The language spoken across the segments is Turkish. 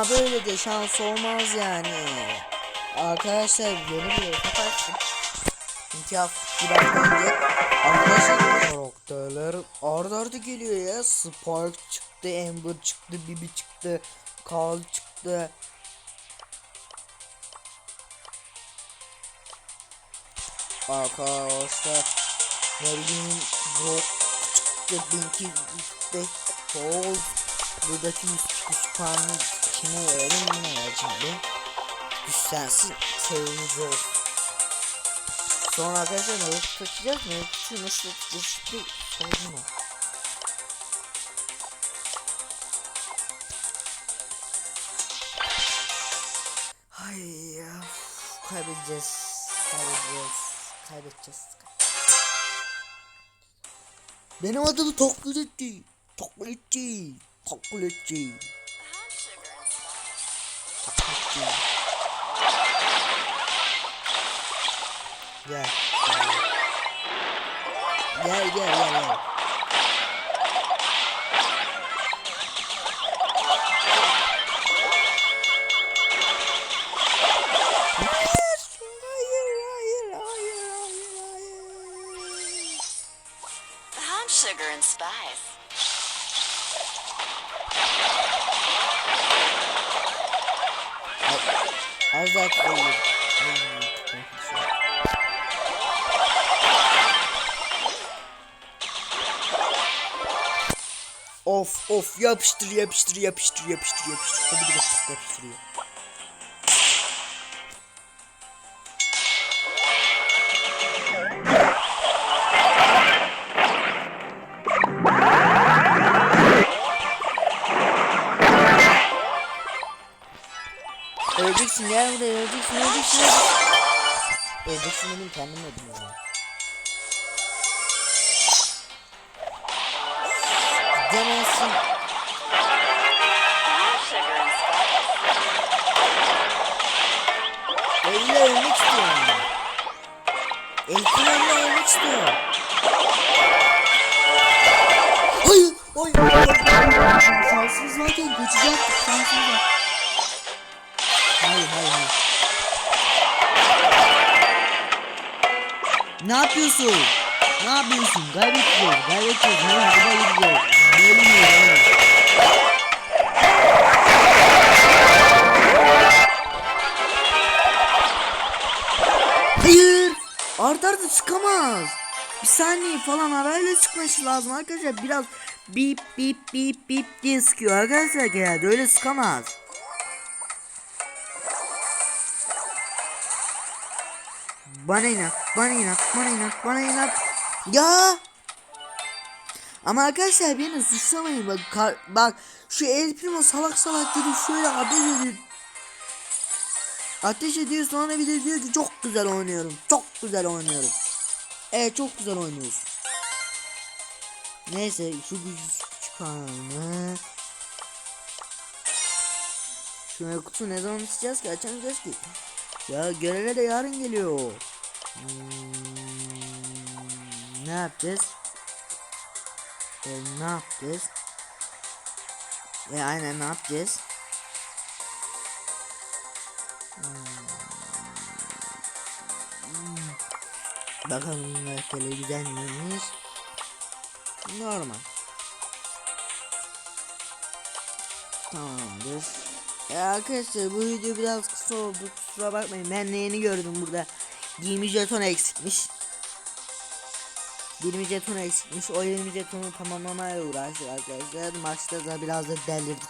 Ama böyle de şans olmaz yani. Arkadaşlar yeni bir hesap açtım. İki hafta bir hafta önce arkadaşlar karakterler arda arda geliyor ya. Spark çıktı, Amber çıktı, Bibi çıktı, Carl çıktı. Arkadaşlar ne bileyim Brock çıktı, Binky çıktı, Paul buradaki kütüphane kime verelim yine vereceğim ben. Güçlensin seveceğiz. Sonra arkadaşlar ne taşıyacağız mı? Şu nasıl? Bir sorun. Hay ya. Kaybedeceğiz. Kaybedeceğiz. Kaybedeceğiz. Benim adım Tokluletçi. Tokluletçi. Tokluletçi. Tokluletçi. Gel. Gel gel gel gel. Hayır, hayır, hayır, hayır, hayır. I'm sugar and spice. Az daha çok Of of yapıştır yapıştır yapıştır yapıştır yapıştır. Hadi yapıştır yapıştırıyor. Öleceksin gel buraya öleceksin öleceksin. Öleceksin dedim kendim dedim ya. Spice. Elle ölmek istiyor yani. Elkin elle ölmek istiyor. Hayır. Hayır. Şanssız zaten kaçacak. Şanssız zaten. Ne yapıyorsun? Ne yapıyorsun? Kaybedeceğiz. Kaybedeceğiz. Hayır kaybedeceğiz. Böyle mi? Hayır. Arda arda çıkamaz. Bir saniye falan arayla çıkması lazım arkadaşlar. Biraz bip bip bip bip diye sıkıyor arkadaşlar genelde. Öyle sıkamaz. Bana inat, bana inat, bana inat, bana inat. Ya! Ama arkadaşlar beni suçlamayın bak kar- bak şu El Primo salak salak dedi şöyle ateş ediyor. Ateş ediyor sonra bir de diyor ki çok güzel oynuyorum. Çok güzel oynuyorum. Evet çok güzel oynuyorsun. Neyse şu gücü çıkarma. Şuna kutu ne zaman açacağız ki açamayacağız ki. Ya göreve de yarın geliyor. Hmm, ne yapacağız? E, ne yapacağız? E aynen ne yapacağız? Bakalım bunlar güzel miymiş? Normal. Tamamdır. E arkadaşlar bu video biraz kısa oldu kusura bakmayın ben de yeni gördüm burada 20 jeton eksikmiş 20 jeton eksikmiş o 20 jetonu tamamlamaya uğraştık arkadaşlar maçta da biraz da delirdik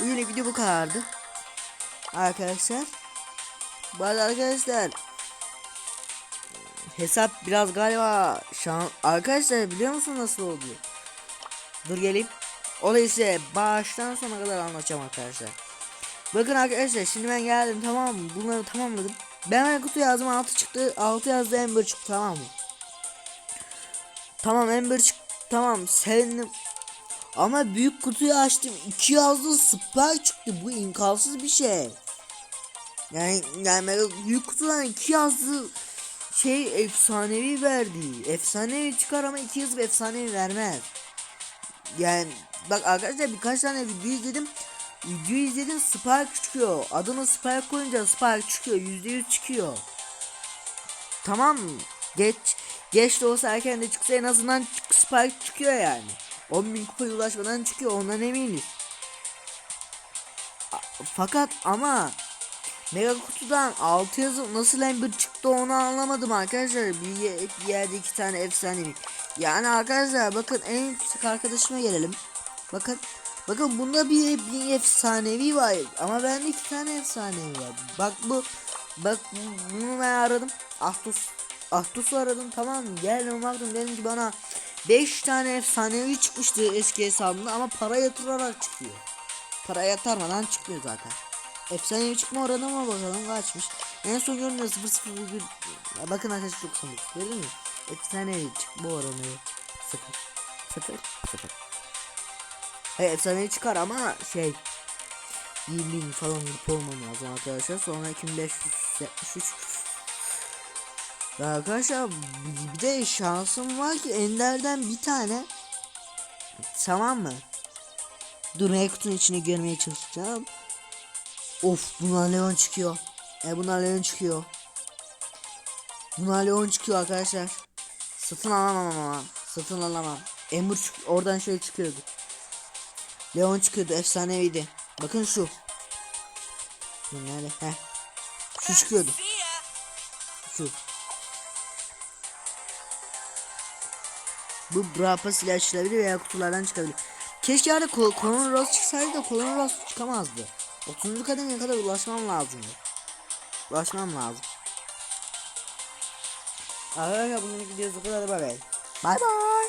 Bugünlük video bu kadardı Arkadaşlar Bu arada arkadaşlar Hesap biraz galiba şan arkadaşlar biliyor musun nasıl oldu? Dur geleyim. Olayı size baştan sona kadar anlatacağım arkadaşlar. Bakın arkadaşlar şimdi ben geldim tamam mı? Bunları tamamladım. Ben hemen kutu yazdım 6 çıktı. 6 yazdı Ember çıktı tamam mı? Tamam Ember çıktı. Tamam sevindim. Ama büyük kutuyu açtım. 2 yazdı Spike çıktı. Bu imkansız bir şey. Yani yani büyük kutudan 2 yazdı şey efsanevi verdi. Efsanevi çıkar ama iki yazıp efsanevi vermez. Yani bak arkadaşlar birkaç tane video izledim. Videoyu izledin Spark çıkıyor. Adını Spark koyunca Spark çıkıyor. %100 çıkıyor. Tamam? Geç geç de olsa erken de çıksa en azından Spark çıkıyor yani. 10.000 kupaya ulaşmadan çıkıyor ondan eminiz. Fakat ama Mega kutudan 6 yazıp nasıl Ember çıktı onu anlamadım arkadaşlar. Bir yerde iki tane efsanevi. Yani arkadaşlar bakın en küçük arkadaşıma gelelim. Bakın bakın bunda bir, bir efsanevi var ama bende iki tane efsanevi var. Bak bu bak bu- bunu ben aradım. Ahtus Ahtus'u aradım tamam mı? Geldim baktım dedim ki bana 5 tane efsanevi çıkmıştı eski hesabımda ama para yatırarak çıkıyor. Para yatırmadan çıkmıyor zaten. Efsanevi çıkma oranı ama bakalım kaçmış. En son yorumda 0.01 Ya Bakın arkadaşlar çok sandık. Gördün mü? Efsanevi çıkma oranı 0 0 0 Efsanevi çıkar ama şey 20 bin falan kupa olmam lazım arkadaşlar. Sonra 2573 Ve arkadaşlar bir- de şansım var ki Ender'den bir tane Tamam mı? Dur el kutunun içine görmeye çalışacağım. Of bunlar Leon çıkıyor. E bunlar Leon çıkıyor. Bunlar Leon çıkıyor arkadaşlar. Satın alamam ama. Satın alamam. Çık oradan şey çıkıyordu. Leon çıkıyordu efsaneviydi. Bakın şu. Bu nerede? Heh. Şu çıkıyordu. Şu. Bu Brapa silah açılabilir veya kutulardan çıkabilir. Keşke arada Kol Colonel Ross çıksaydı da Colonel Ross çıkamazdı. 30. kademeye kadar ulaşmam lazımdı. Ulaşmam lazım. Arkadaşlar bugün videosu bu kadar bay bay. Bay bay.